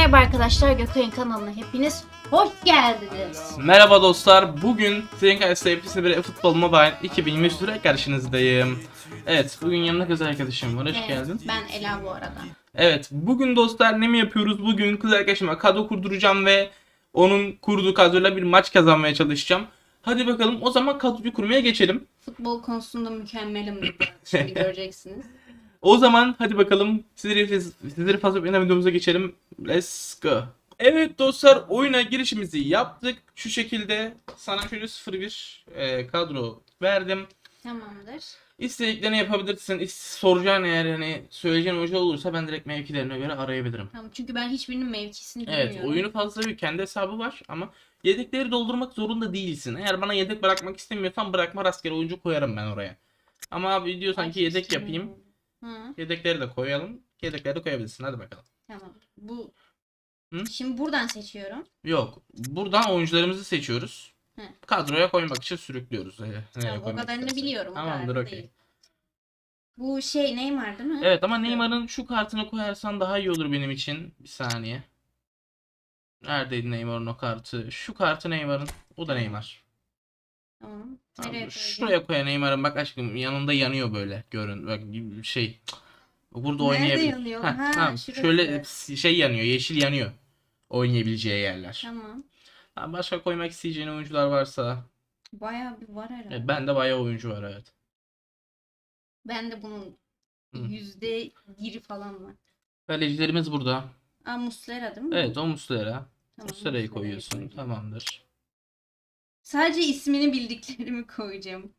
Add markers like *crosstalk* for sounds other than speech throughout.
merhaba arkadaşlar. Gökay'ın kanalına hepiniz hoş geldiniz. Merhaba dostlar. Bugün Dreamcast sevgilisi bir futbol mobile 2023 süre karşınızdayım. Evet, bugün yanımda kız arkadaşım var. Hoş Evet, geldin. Ben Ela bu arada. Evet, bugün dostlar ne mi yapıyoruz? Bugün kız arkadaşıma kadro kurduracağım ve onun kurduğu kadroyla bir maç kazanmaya çalışacağım. Hadi bakalım o zaman kadroyu kurmaya geçelim. Futbol konusunda mükemmelim. Şimdi *laughs* göreceksiniz. O zaman hadi bakalım sizleri, sizleri fazla beklenen videomuza geçelim. Let's go. Evet dostlar oyuna girişimizi yaptık. Şu şekilde sana şöyle 01 e, kadro verdim. Tamamdır. İstediklerini yapabilirsin. İst- Soracağın eğer hani söyleyeceğin oyuncu olursa ben direkt mevkilerine göre arayabilirim. Tamam çünkü ben hiçbirinin mevkisini Evet bilmiyorum. oyunu fazla bir kendi hesabı var ama yedekleri doldurmak zorunda değilsin. Eğer bana yedek bırakmak istemiyorsan bırakma rastgele oyuncu koyarım ben oraya. Ama abi diyorsan ki yedek yapayım. Hı, Yedekleri de koyalım. Yedekleri de koyabilirsin. Hadi bakalım. tamam. Bu Hı? Şimdi buradan seçiyorum. Yok. Buradan oyuncularımızı seçiyoruz. Hı. Kadroya koymak için sürüklüyoruz. Tamam, o kadarını istersen. biliyorum. Tamamdır okey. Bu şey Neymar değil mi? Evet ama Neymar'ın şu kartını koyarsan daha iyi olur benim için. Bir saniye. Neredeydi Neymar'ın o kartı? Şu kartı Neymar'ın. O da Neymar. Tamam. Nereye Şuraya koy Neymar'ın bak aşkım yanında yanıyor böyle. Görün bak şey. Burada Nerede oynayabilir. yanıyor? Heh, Ha, tamam. şurası. Şöyle şey yanıyor, yeşil yanıyor. Oynayabileceği yerler. Tamam. Ha, başka koymak isteyeceğin oyuncular varsa. Bayağı bir var herhalde. Evet, bende bayağı oyuncu var evet. Ben de bunun Hı. yüzde biri falan var. Kalecilerimiz burada. Aa Muslera değil mi? Evet o Muslera. Tamam, Muslera'yı koyuyorsun. koyacağım. Tamamdır. Sadece ismini bildiklerimi koyacağım.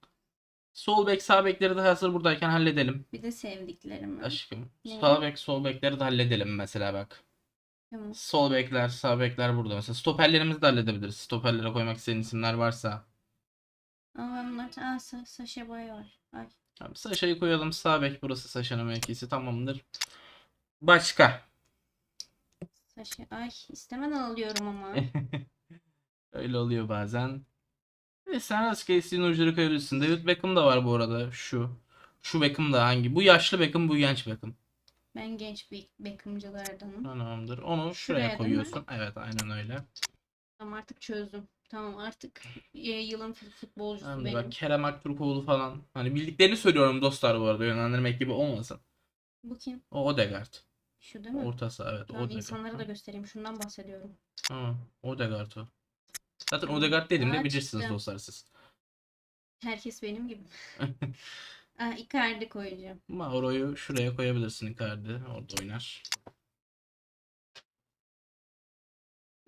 Sol bek sağ bekleri de hazır buradayken halledelim. Bir de sevdiklerimi. Aşkım. Ne? Sağ bek sol bekleri de halledelim mesela bak. Tamam. Sol bekler sağ bekler burada mesela. Stoperlerimizi de halledebiliriz. Stoperlere koymak istediğin isimler varsa. Ama ben bunlar... Aa Sa Sasha Boy var. Ay. Tamam, Saşa'yı koyalım. Sağ bek burası Saşa'nın mevkisi tamamdır. Başka. Sasha... Ay istemeden alıyorum ama. *laughs* Öyle oluyor bazen. Ve sen başka istediğin oyuncuları koyabilirsin. David Beckham da var bu arada. Şu. Şu Beckham da hangi? Bu yaşlı Beckham, bu genç Beckham. ben genç bir Beckham'cılardanım. Tamamdır. Onu Şuraya şuraya koyuyorsun. Evet aynen öyle. Tamam artık çözdüm. Tamam artık e, yılın fut- futbolcusu Tamamdır. benim. Bak Kerem Aktürkoğlu falan. Hani bildiklerini söylüyorum dostlar bu arada. Yönlendirmek gibi olmasın. Bu kim? O Odegaard. Şu değil mi? Orta saha evet. Tamam Odegaard. insanlara da göstereyim. Şundan bahsediyorum. Tamam. Odegaard o. Zaten Odegaard dedim de bilirsiniz çıktı. dostlar siz. Herkes benim gibi. *laughs* Aa, Icardi koyacağım. Mauro'yu şuraya koyabilirsin Icardi. Orada oynar.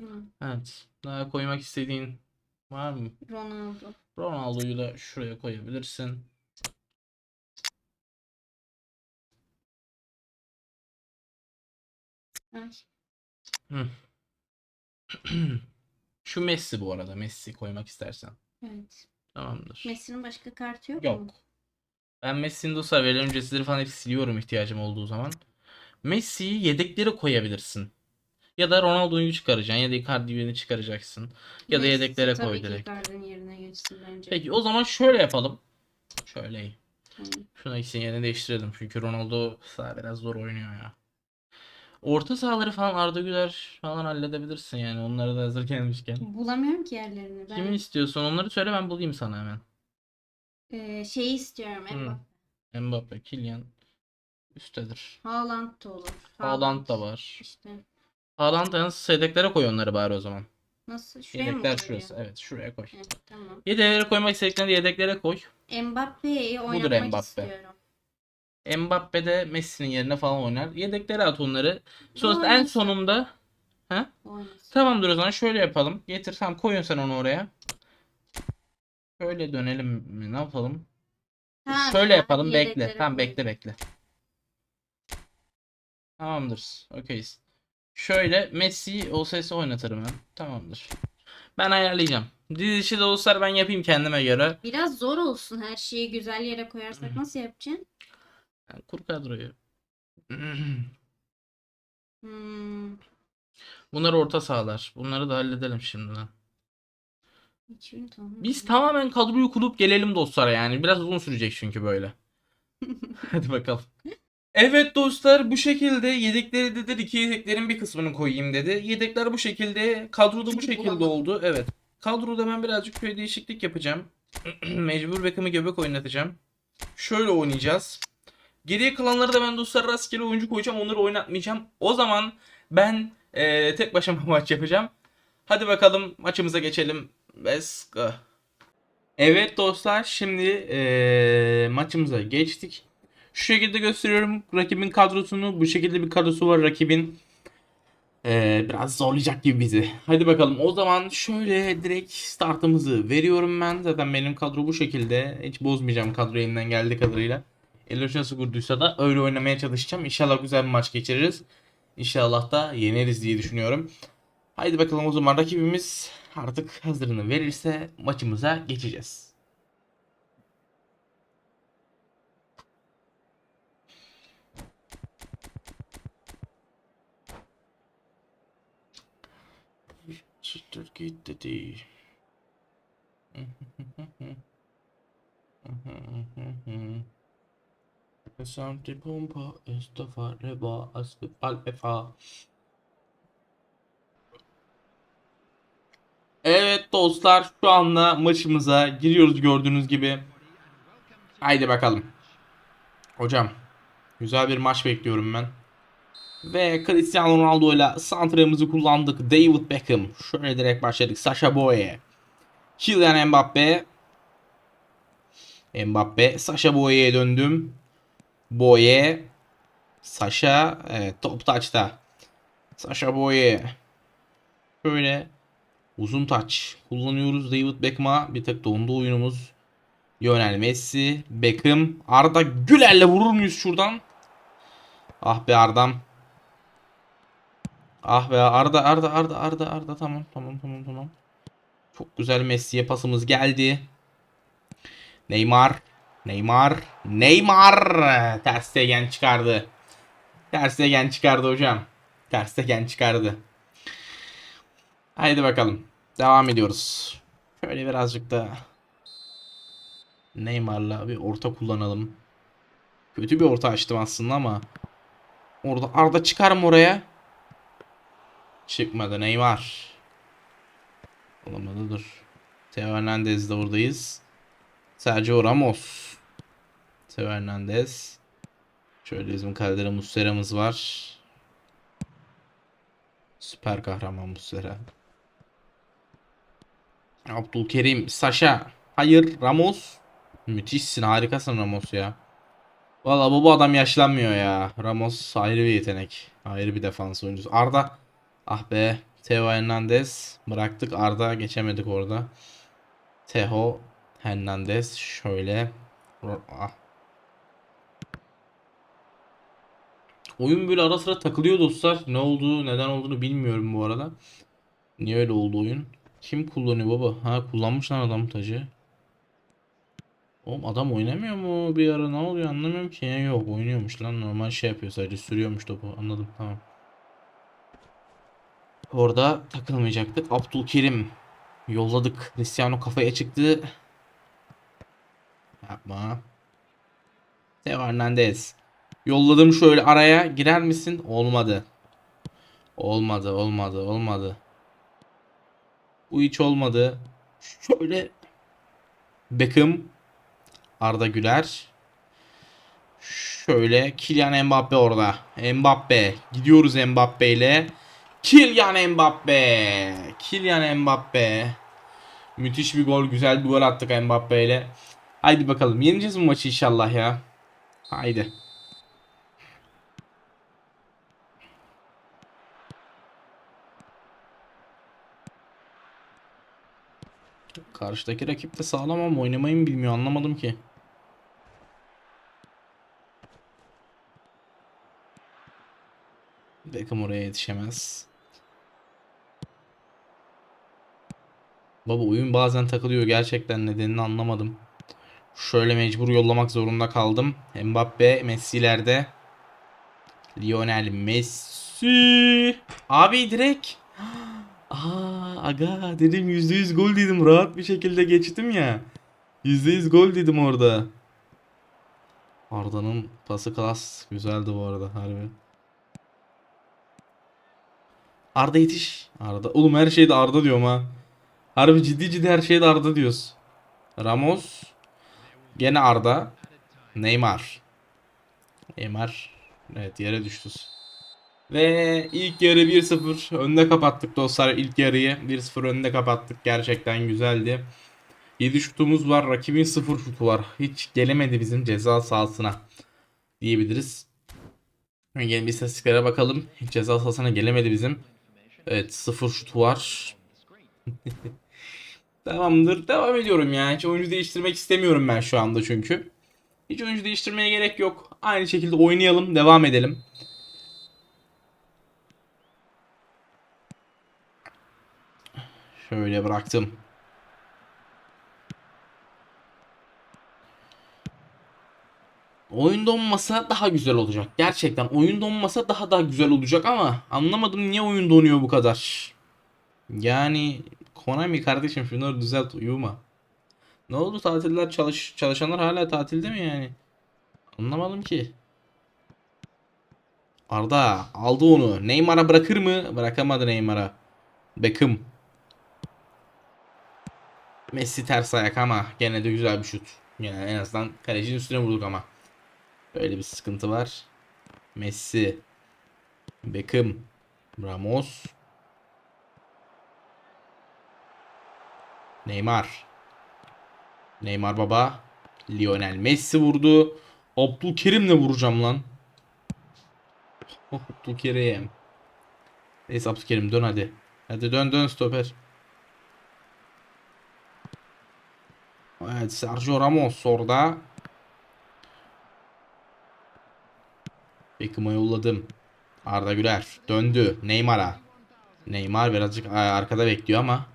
Hı. Evet. Daha koymak istediğin var mı? Ronaldo. Ronaldo'yu da şuraya koyabilirsin. Ay. *clears throat* *clears throat* Şu Messi bu arada. Messi koymak istersen. Evet. Tamamdır. Messi'nin başka kartı yok mu? Yok. Ben Messi'nin dostlar verilen ücretsizleri falan hep siliyorum ihtiyacım olduğu zaman. Messi'yi yedeklere koyabilirsin. Ya da Ronaldo'yu çıkaracaksın ya da Icardi'yi çıkaracaksın. Ya da Messi yedeklere tabii koy direkt. Icardi'nin yerine geçsin bence. Peki o zaman şöyle yapalım. Şöyle. Tamam. Şuna ikisinin yerini değiştirelim. Çünkü Ronaldo biraz zor oynuyor ya. Orta sahaları falan Arda Güler falan halledebilirsin yani. Onları da hazır gelmişken. Bulamıyorum ki yerlerini. Ben Kimi istiyorsun? Onları söyle ben bulayım sana hemen. e, şeyi istiyorum. Hı. Mbappe. Mbappe, Kylian üsttedir. Haaland da olur. Haaland da var. İşte. Haaland yalnız yedeklere koy onları bari o zaman. Nasıl? Şuraya mı Yedekler koyacağım? şurası. Evet şuraya koy. Evet, tamam. Yedeklere koymak istediklerini de yedeklere koy. Mbappe'yi oynatmak Mbappe. istiyorum. Mbappe de Messi'nin yerine falan oynar. Yedeklere at onları. Sonrasında en sonunda Oynasın. Tamamdır o zaman şöyle yapalım. Getir tamam koyun sen onu oraya. Şöyle dönelim mi? Ne yapalım? Ha, Şöyle yapalım bekle. Tamam bekle bekle. Tamamdır. Okeyiz. Şöyle Messi OSS oynatırım ben. Tamamdır. Ben ayarlayacağım. Dizilişi de olsa ben yapayım kendime göre. Biraz zor olsun her şeyi güzel yere koyarsak nasıl yapacaksın? Yani kur kadroyu. Hmm, Bunlar orta sahalar. Bunları da halledelim şimdiden. Biz tamamen kadroyu kurup gelelim dostlar yani. Biraz uzun sürecek çünkü böyle. *laughs* Hadi bakalım. Evet dostlar bu şekilde yedekleri dedi iki yedeklerin bir kısmını koyayım dedi. Yedekler bu şekilde kadroda bu şekilde oldu. Evet. Kadroda ben birazcık şöyle değişiklik yapacağım. *clears throat* Mecbur Beckham'ı göbek oynatacağım. Şöyle oynayacağız. Geriye kalanları da ben dostlar rastgele oyuncu koyacağım. Onları oynatmayacağım. O zaman ben eee, tek başıma *laughs* maç yapacağım. Hadi bakalım maçımıza geçelim. Let's go. Evet dostlar şimdi eee, maçımıza geçtik. Şu şekilde gösteriyorum rakibin kadrosunu. Bu şekilde bir kadrosu var rakibin. Eee, biraz zorlayacak gibi bizi. Hadi bakalım o zaman şöyle direkt startımızı veriyorum ben. Zaten benim kadro bu şekilde. Hiç bozmayacağım kadro elimden geldiği kadarıyla. Eloş nasıl kurduysa da öyle oynamaya çalışacağım. İnşallah güzel bir maç geçiririz. İnşallah da yeneriz diye düşünüyorum. Haydi bakalım o zaman rakibimiz artık hazırını verirse maçımıza geçeceğiz. Çıtır git dedi. Santi pompa estafa reba aslı alfa. Evet dostlar şu anda maçımıza giriyoruz gördüğünüz gibi. Haydi bakalım. Hocam güzel bir maç bekliyorum ben. Ve Cristiano Ronaldo ile santremizi kullandık. David Beckham. Şöyle direkt başladık. Sasha Boye. Kylian Mbappe. Mbappe. Sasha Boye'ye döndüm. Boye. Sasha. Evet top taçta. Sasha Boye. Şöyle uzun taç kullanıyoruz. David Beckham'a bir tek dondu oyunumuz. Lionel Messi. Beckham. Arda Güler'le vurur muyuz şuradan? Ah be Arda'm. Ah be Arda Arda Arda Arda Arda tamam tamam tamam tamam. Çok güzel Messi'ye pasımız geldi. Neymar. Neymar. Neymar. Ter Stegen çıkardı. Ter Stegen çıkardı hocam. Ter Stegen çıkardı. Haydi bakalım. Devam ediyoruz. Şöyle birazcık da Neymar'la bir orta kullanalım. Kötü bir orta açtım aslında ama orada Arda çıkar mı oraya? Çıkmadı Neymar. Olamadı dur. Teo Hernandez de oradayız. Sergio Ramos. Teo Hernandez. Şöyle bizim kalede Muslera'mız var. Süper kahraman Muslera. Abdülkerim, Sasha. Hayır, Ramos. Müthişsin, harikasın Ramos ya. Valla bu, bu adam yaşlanmıyor ya. Ramos ayrı bir yetenek. Ayrı bir defans oyuncusu. Arda. Ah be. Theo Hernandez. Bıraktık. Arda geçemedik orada. Theo Hernandez. Şöyle. Ah. Oyun böyle ara sıra takılıyor dostlar. Ne olduğu, neden olduğunu bilmiyorum bu arada. Niye öyle oldu oyun? Kim kullanıyor baba? Ha kullanmış lan adam tacı. Oğlum adam oynamıyor mu bir ara ne oluyor anlamıyorum ki. Ya, yok oynuyormuş lan normal şey yapıyor sadece sürüyormuş topu anladım tamam. Orada takılmayacaktık. Abdülkerim yolladık. Cristiano kafaya çıktı. Yapma. Theo Hernandez. Yolladım şöyle araya girer misin? Olmadı. Olmadı olmadı olmadı. Bu hiç olmadı. Şöyle Beckham Arda Güler Şöyle Kylian Mbappe orada. Mbappe. Gidiyoruz Mbappe ile. Kylian Mbappe. Kylian Mbappe. Müthiş bir gol. Güzel bir gol attık Mbappe ile. Haydi bakalım. Yeneceğiz bu maçı inşallah ya. Haydi. Karşıdaki rakip de sağlam ama oynamayı mı bilmiyor anlamadım ki. Beckham oraya yetişemez. Baba oyun bazen takılıyor gerçekten nedenini anlamadım. Şöyle mecbur yollamak zorunda kaldım. Mbappe, Messi'lerde. Lionel Messi. Abi direkt. *gasps* Aa aga dedim %100 gol dedim rahat bir şekilde geçtim ya. %100 gol dedim orada. Arda'nın pası klas. Güzeldi bu arada harbi. Arda yetiş. Arda. Oğlum her şeyde Arda diyorum ha. Harbi ciddi ciddi her şeyde Arda diyoruz. Ramos. Gene Arda. Neymar. Neymar. Evet yere düştü. Ve ilk yarı 1-0 önde kapattık dostlar ilk yarıyı. 1-0 önde kapattık. Gerçekten güzeldi. 7 şutumuz var. Rakibin 0 şutu var. Hiç gelemedi bizim ceza sahasına diyebiliriz. Gelin bir istatistiklere bakalım. Hiç ceza sahasına gelemedi bizim. Evet 0 şutu var. *laughs* Tamamdır. Devam ediyorum ya. Hiç oyuncu değiştirmek istemiyorum ben şu anda çünkü. Hiç oyuncu değiştirmeye gerek yok. Aynı şekilde oynayalım. Devam edelim. Şöyle bıraktım. Oyun donmasa daha güzel olacak. Gerçekten oyun donmasa daha da güzel olacak ama anlamadım niye oyun donuyor bu kadar. Yani Konami kardeşim şunları düzelt uyuma. Ne oldu tatiller çalış çalışanlar hala tatilde mi yani? Anlamadım ki. Arda aldı onu. Neymar'a bırakır mı? Bırakamadı Neymar'a. Beckham. Messi ters ayak ama gene de güzel bir şut. Yani en azından kalecinin üstüne vurduk ama. Böyle bir sıkıntı var. Messi. Beckham. Ramos. Neymar. Neymar baba. Lionel Messi vurdu. Abdülkerim'le vuracağım lan. Abdülkerim. Neyse Abdülkerim dön hadi. Hadi dön dön stoper. Evet Sergio Ramos orada. Beckham'a yolladım. Arda Güler döndü Neymar'a. Neymar birazcık arkada bekliyor ama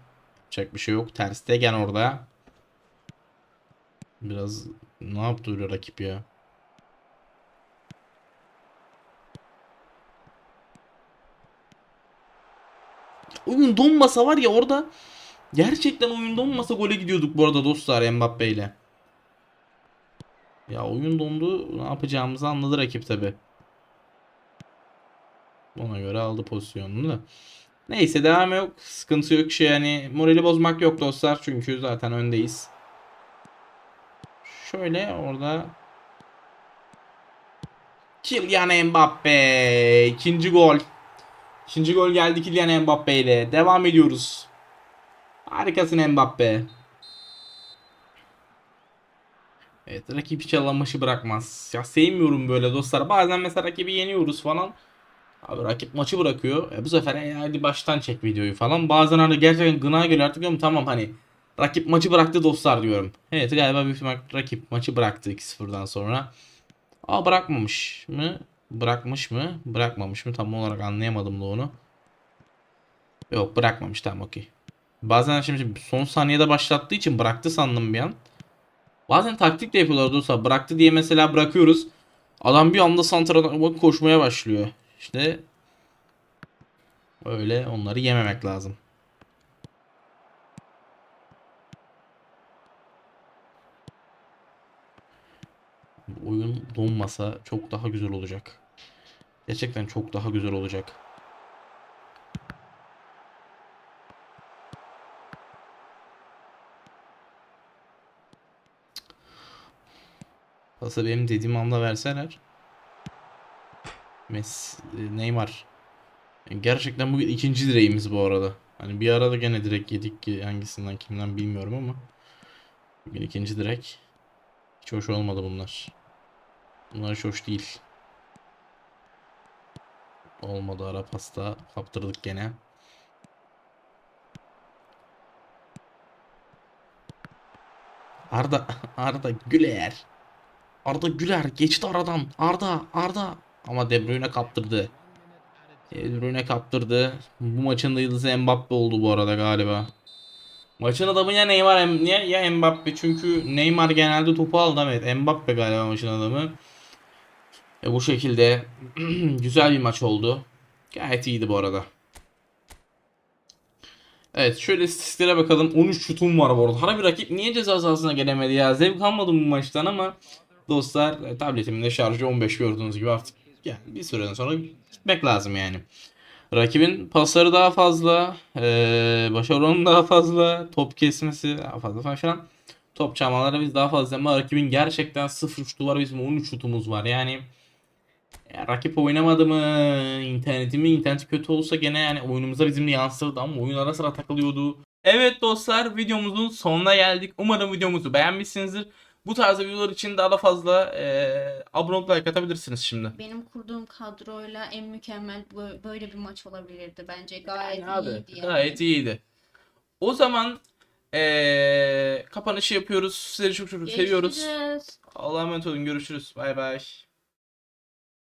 yapacak bir şey yok. Ter Stegen orada. Biraz ne yaptı öyle rakip ya? Oyun donmasa var ya orada gerçekten oyun donmasa gole gidiyorduk bu arada dostlar Mbappe ile. Ya oyun dondu ne yapacağımızı anladı rakip tabi. Ona göre aldı pozisyonunu da. Neyse devam yok. Sıkıntı yok şey yani morali bozmak yok dostlar çünkü zaten öndeyiz. Şöyle orada Kylian Mbappe ikinci gol. İkinci gol geldi Kylian Mbappe ile. Devam ediyoruz. Harikasın Mbappe. Evet rakip hiç maçı bırakmaz. Ya sevmiyorum böyle dostlar. Bazen mesela rakibi yeniyoruz falan. Abi rakip maçı bırakıyor. E bu sefer e, hadi baştan çek videoyu falan. Bazen hani gerçekten gına geliyor artık diyorum tamam hani rakip maçı bıraktı dostlar diyorum. Evet galiba büyük ihtimal rakip maçı bıraktı 2-0'dan sonra. Aa bırakmamış mı? Bırakmış mı? Bırakmamış mı? Tam olarak anlayamadım da onu. Yok bırakmamış tamam okey. Bazen şimdi son saniyede başlattığı için bıraktı sandım bir an. Bazen taktik de yapıyorlar dostlar. Bıraktı diye mesela bırakıyoruz. Adam bir anda santradan koşmaya başlıyor. İşte öyle onları yememek lazım. Oyun donmasa çok daha güzel olacak. Gerçekten çok daha güzel olacak. Pası benim dediğim anda verseler. Messi, e, Neymar. Gerçekten bugün ikinci direğimiz bu arada. Hani bir arada gene direkt yedik ki hangisinden kimden bilmiyorum ama. Bugün ikinci direk. Hiç hoş olmadı bunlar. Bunlar hiç hoş değil. Olmadı ara pasta. Kaptırdık gene. Arda, *laughs* Arda Güler. Arda Güler geçti aradan. Arda, Arda. Ama De Bruyne kaptırdı. De Bruyne kaptırdı. Bu maçın da yıldızı Mbappe oldu bu arada galiba. Maçın adamı ya Neymar ya, Mbappe. Çünkü Neymar genelde topu aldı evet. Mbappe galiba maçın adamı. E bu şekilde *clears throat* güzel bir maç oldu. Gayet iyiydi bu arada. Evet şöyle istatistiklere bakalım. 13 şutum var bu arada. Harbi rakip niye ceza sahasına gelemedi ya? Zevk almadım bu maçtan ama Dostlar e, tabletimin de şarjı 15 gördüğünüz gibi artık yani bir süreden sonra gitmek lazım yani. Rakibin pasları daha fazla, e, başarı oranı daha fazla, top kesmesi daha fazla falan filan. Top çalmaları biz daha fazla ama rakibin gerçekten 0 şutu var bizim 13 şutumuz var. Yani ya rakip oynamadı mı, interneti mi, interneti kötü olsa gene yani oyunumuza bizimle yansırdı ama oyun ara sıra takılıyordu. Evet dostlar videomuzun sonuna geldik. Umarım videomuzu beğenmişsinizdir. Bu tarz videolar için daha da fazla eee abone olup like atabilirsiniz şimdi. Benim kurduğum kadroyla en mükemmel bö- böyle bir maç olabilirdi bence. Gayet Yani abi, iyiydi yani. Gayet iyiydi. O zaman eee kapanışı yapıyoruz. Sizleri çok çok seviyoruz. Görüşürüz. Allah'a emanet olun. Görüşürüz. Bay bay.